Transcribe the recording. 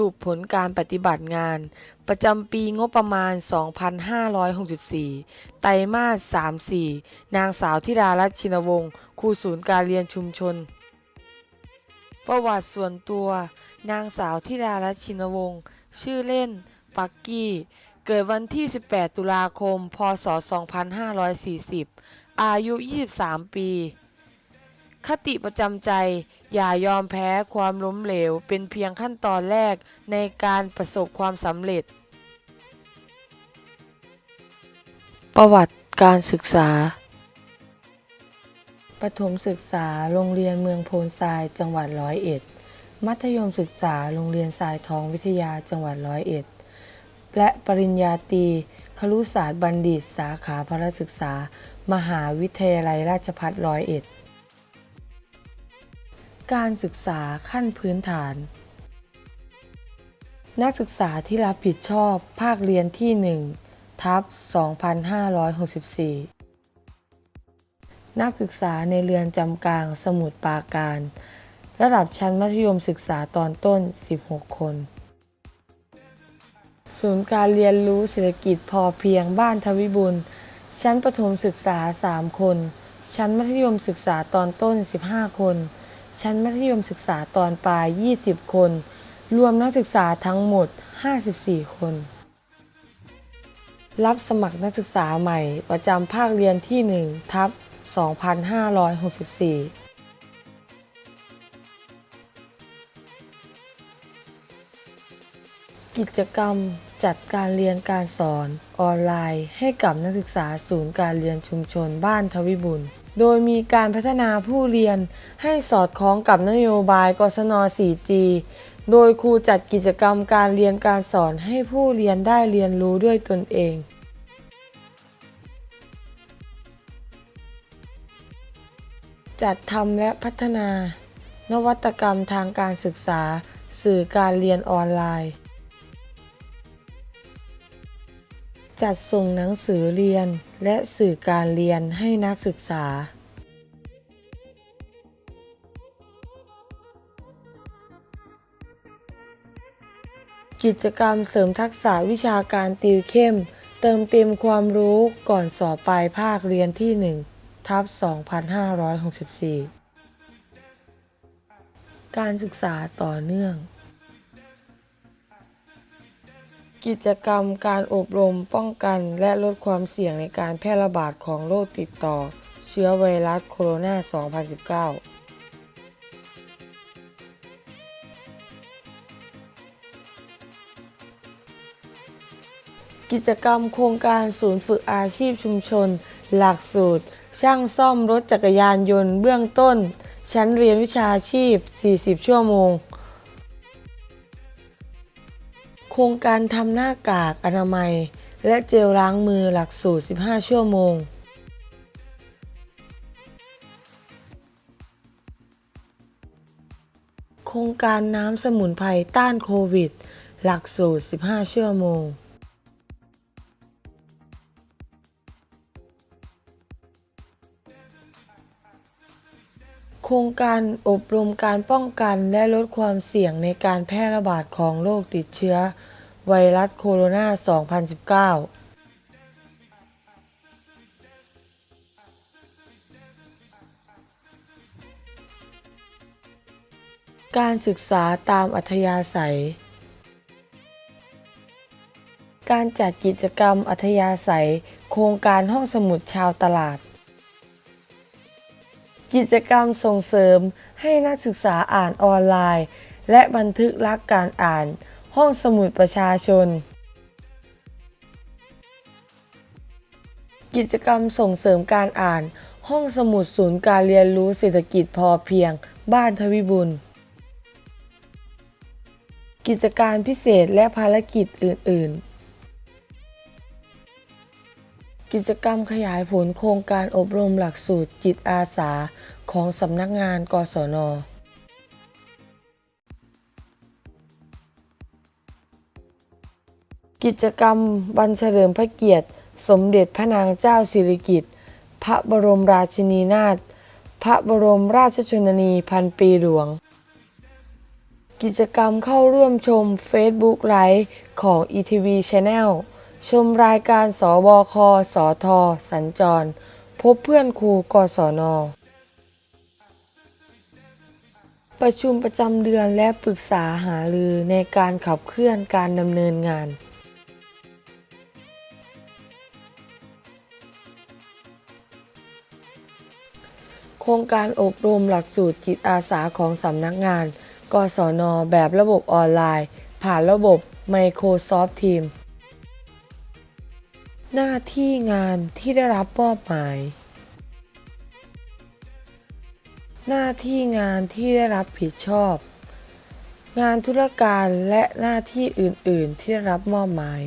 รุปผลการปฏิบัติงาน ประจำปีงบประมาณ 2564 ไตรมาส 34 นางสาวธิดารัตน์ชินวงศ์ครูศูนย์การเรียนชุมชน ประวัติส่วนตัว นางสาวธิดารัตน์ชินวงศ์ชื่อเล่น ปักกี้ เกิดวันที่ 18 ตุลาคม พศ 2540 อายุ 23 ปี คติประจำใจ อย่ายอมแพ้ความล้มเหลว เป็นเพียงขั้นตอนแรกในการประสบความสำเร็จ ประวัติการศึกษาประถมศึกษาโรงเรียนเมืองโพนทรายจังหวัดร้อยเอ็ด มัธยมศึกษาโรงเรียนทรายทองวิทยาจังหวัดร้อยเอ็ด และปริญญาตรีครุศาสตร์บัณฑิต สาขาพระศึกษา มหาวิทยาลัยราชภัฏร้อยเอ็ด การศึกษาขั้นพื้นฐาน นักศึกษาที่รับผิดชอบภาคเรียนที่ 1 ทับ 2564 นักศึกษาในเรือนจำกลางสมุทรปราการ ระดับชั้นมัธยมศึกษาตอนต้น 16 คน ศูนย์การเรียนรู้เศรษฐกิจพอเพียงบ้านทวิบุญ ชั้นประถมศึกษา 3 คน ชั้นมัธยมศึกษาตอนต้น 15 คน ชั้นมัธยมศึกษาตอนปลาย 20 คน รวมนักศึกษาทั้งหมด 54 คน รับสมัครนักศึกษาใหม่ประจำภาคเรียนที่ 1 ทับ 2564กิจกรรมจัดการเรียนการสอนออนไลน์ให้กับนักศึกษาศูนย์การเรียนชุมชนบ้านทวิบุญ โดยมีการพัฒนาผู้เรียนให้สอดคล้องกับนโยบายกศน 4G โดยครูจัดกิจกรรมการเรียนการสอนให้ผู้เรียนได้เรียนรู้ด้วยตนเองจัดทำและพัฒนา นวัตกรรมทางการศึกษา สื่อการเรียนออนไลน์ จัดส่งหนังสือเรียน และสื่อการเรียนให้นักศึกษากิจกรรมเสริมทักษะวิชาการติวเข้ม เติมเต็มความรู้ก่อนสอบปลายภาคเรียนที่ 1 ทับ 2564 การศึกษาต่อเนื่อง กิจกรรมการอบรมป้องกันและลดความเสี่ยงในการแพร่ระบาดของโรคติดต่อ เชื้อไวรัสโคโรนา 2019กิจกรรมโครงการศูนย์ฝึกอาชีพชุมชน หลักสูตร ช่างซ่อมรถจักรยานยนต์เบื้องต้น ชั้นเรียนวิชาชีพ 40 ชั่วโมง โครงการทำหน้ากากอนามัย และเจลล้างมือหลักสูตร 15 ชั่วโมง โครงการน้ำสมุนไพรต้านโควิด หลักสูตร 15 ชั่วโมง โครงการอบรมการป้องกันและลดความเสี่ยงในการแพร่ระบาดของโรคติดเชื้อ ไวรัสโคโรนา 2019การศึกษาตามอัธยาศัย การจัดกิจกรรมอัธยาศัย โครงการห้องสมุดชาวตลาด กิจกรรมส่งเสริมให้นักศึกษาอ่านออนไลน์ และบันทึกลักการอ่าน ห้องสมุดประชาชน กิจกรรมส่งเสริมการอ่าน ห้องสมุดศูนย์การเรียนรู้เศรษฐกิจพอเพียง บ้านทวิบุญกิจการพิเศษและภารกิจอื่น ๆ กิจกรรมขยายผลโครงการอบรมหลักสูตรจิตอาสา ของสำนักงานกศนกิจกรรมวันเฉลิมพระเกียรติ สมเด็จพระนางเจ้าสิริกิติ์พระบรมราชินีนาถพระบรมราชชนนีพันปีหลวง กิจกรรมเข้าร่วมชม Facebook ไลฟ์ของ ETV Channel ชมรายการสบคสท สัญจร พบเพื่อนครูกศน ประชุมประจำเดือนและปรึกษาหารือในการขับเคลื่อนการดำเนินงานโครงการอบรมหลักสูตรจิตอาสาของสำนักงาน กศน แบบระบบออนไลน์ ผ่านระบบ Microsoft Teams หน้าที่งานที่ได้รับมอบหมาย หน้าที่งานที่ได้รับผิดชอบ งานธุรการและหน้าที่อื่น ๆ ที่ได้รับมอบหมาย